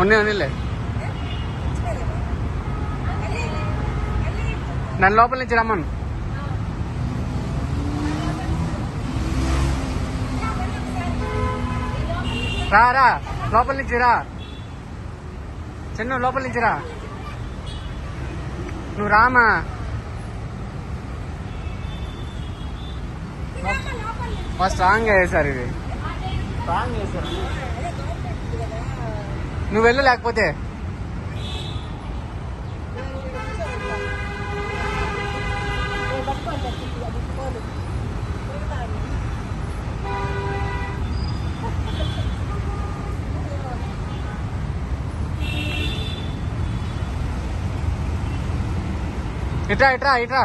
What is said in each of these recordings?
ఉన్నాయి ఉన్నిలే నన్ను లోపల నుంచి రమ్మను. రా రా. లోపల నుంచి రా. చిన్న లోపల నుంచి రా. నువ్వు రామా. మా స్ట్రాంగ్ వేసారు ఇది. స్ట్రాంగ్ వేసారు నువ్వు వెళ్ళు లేకపోతే. ఇట్రా ఇట్రా ఇట్రా.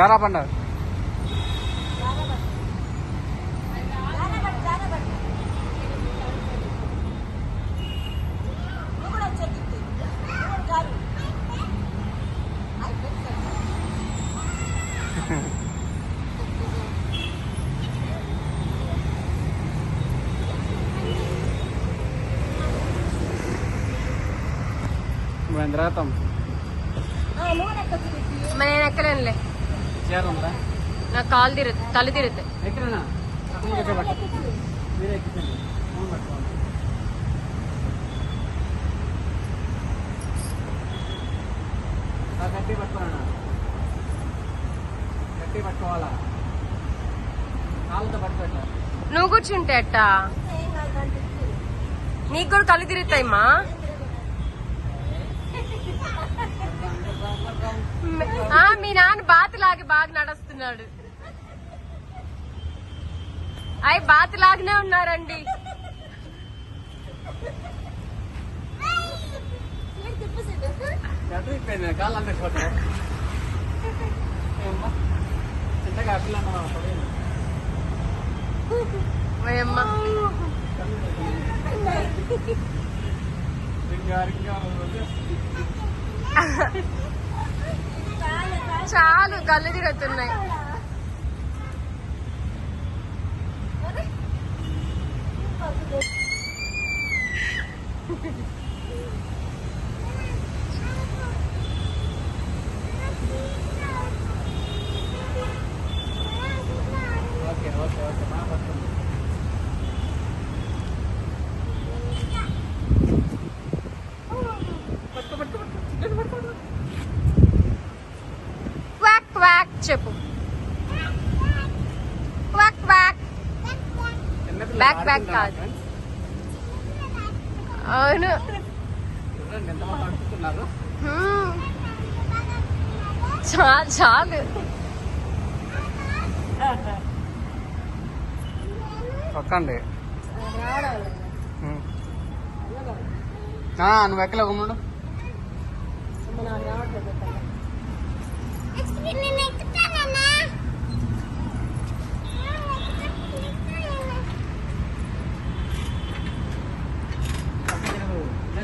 జారా పండ వెంద్రాతం మరి నేను ఎక్కలేనులే. చీర ఉందా నాకు కాలు తిరుగు తల తిరుగుతాయి. ఎక్కడనా అతను కూర్చోబెట్ట మీరే ఎక్కించండి. ఫోన్ పట్టుకోండి. ఆ, గట్టి పట్టుకోనా గట్టి పట్టుకోవాలా? కాళ్ళతో పట్టుకోవట్లా? నువ్వు కూర్చుంటే అట్టా నీకు కూడా కళ్ళు తిరుగుతాయమ్మా ఆ, మీ నాన్న బాతులాగి బాగా నడుస్తున్నాడు. అయి బాతులాగానే ఉన్నారండి. గట్టి చాలు కళ్ళు తిరుగుతున్నాయి. ఓకే చెప్పు. క్వాక్ క్వాక్ back ఆడుకుంటారా కాదు. అవును. చాలు. చాలు ఒక్కండి నువ్వు ఎక్కలే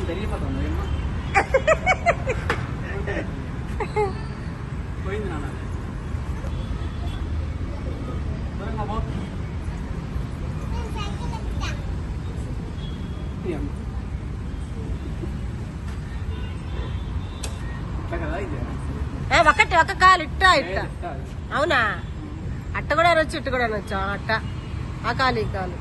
ఏమో పోయింది నాన్న ఒకటి ఒక కాలు ఇట్టా ఇట్టా. అవునా? అట్ట కూడా అనొచ్చు ఇట్ట కూడా అనొచ్చు అట్ట. ఆ కాలు ఈ కాలు.